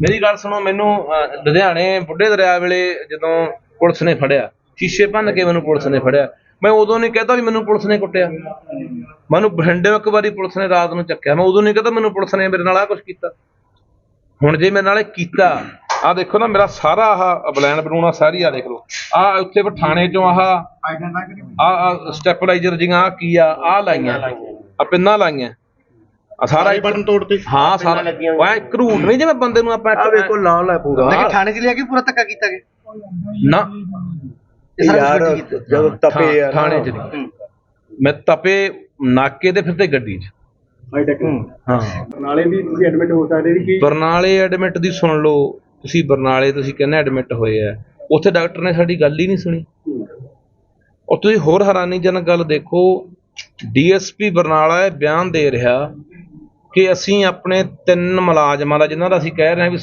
ਮੇਰੀ ਗੱਲ ਸੁਣੋ, ਮੈਨੂੰ ਲੁਧਿਆਣੇ ਬੁੱਢੇ ਦਰਿਆ ਵੇਲੇ ਜਦੋਂ ਪੁਲਿਸ ਨੇ ਫੜਿਆ, ਸ਼ੀਸ਼ੇ ਭੰਨ ਕੇ ਮੈਨੂੰ ਪੁਲਿਸ ਨੇ ਫੜਿਆ, ਮੈਂ ਉਦੋਂ ਨਹੀਂ ਕਹਤਾ ਵੀ ਮੈਨੂੰ ਪੁਲਿਸ ਨੇ ਕੁੱਟਿਆ। ਮੈਨੂੰ ਬਠਿੰਡੇ ਇੱਕ ਵਾਰੀ ਪੁਲਿਸ ਨੇ ਰਾਤ ਨੂੰ ਚੱਕਿਆ, ਮੈਂ ਉਦੋਂ ਨਹੀਂ ਕਹਤਾ ਮੈਨੂੰ ਪੁਲਿਸ ਨੇ ਮੇਰੇ ਨਾਲ ਆ ਕੁਝ ਕੀਤਾ। ਹੁਣ ਜੇ ਮੇਰੇ ਨਾਲ ਇਹ ਕੀਤਾ ਆ ਦੇਖੋ ਨਾ, ਮੇਰਾ ਸਾਰਾ ਆਹ ਬਲੈਨ ਬਣਾਉਣਾ, ਸਾਰੀ ਆ ਦੇਖ ਲਓ। ਆ ਉੱਥੇ ਪਠਾਣੇ ਚੋਂ ਆਹ ਆ ਸਟੈਪਲਾਈਜ਼ਰ ਜੀਆਂ ਆ ਕੀ ਆ ਆ ਲਾਈਆਂ ਆ ਪਿੰਨਾਂ ਲਾਈਆਂ। ਆ ਸਾਰਾ ਬਟਨ ਤੋੜਤੇ। ਹਾਂ ਸਾਰਾ। ਉਹ ਐ ਘਰੂਟ ਨਹੀਂ ਜਿਵੇਂ ਬੰਦੇ ਨੂੰ ਆਪਾਂ ਆ ਵੇਖੋ ਲਾਲ ਹੈ ਪੂਰਾ। ਲੇਕਿਨ ਥਾਣੇ 'ਚ ਲਿਆ ਕੇ ਪੂਰਾ ਧੱਕਾ ਕੀਤਾ ਗਿਆ? ਨਾ। ਇਹ ਸਾਰਾ ਯਾਰ ਜਦੋਂ ਤਪੇ ਯਾਰ ਥਾਣੇ ਚ ਨਹੀਂ। ਮੈਂ ਤਪੇ ਨਾਕੇ ਤੇ ਫਿਰ ਤੇ ਗੱਡੀ 'ਚ। ਹਾਂ। ਨਾਲੇ ਵੀ ਤੁਸੀਂ ਐਡਮਿਟ ਹੋ ਸਕਦੇ ਸੀ ਕਿ ਬਰਨਾਲੇ ਐਡਮਿਟ ਦੀ ਸੁਣ ਲਓ। ਤੁਸੀਂ ਬਰਨਾਲੇ ਤੁਸੀਂ ਕਹਿੰਦੇ ਐਡਮਿਟ ਹੋਏ ਆ। ਉੱਥੇ ਡਾਕਟਰ ਨੇ ਸਾਡੀ ਗੱਲ ਹੀ ਨਹੀਂ ਸੁਣੀ। ਉਹ ਤੁਸੀਂ ਹੋਰ ਹੈਰਾਨੀਜਨਕ ਗੱਲ ਦੇਖੋ। ਡੀਐਸਪੀ ਬਰਨਾਲਾ ਇਹ ਬਿਆਨ ਦੇ ਰਿਹਾ। ਕਿ ਅਸੀਂ ਆਪਣੇ ਤਿੰਨ ਮੁਲਾਜ਼ਮਾਂ ਦਾ ਜਿਨ੍ਹਾਂ ਦਾ ਅਸੀਂ ਕਹਿ ਰਹੇ ਹਾਂ ਵੀ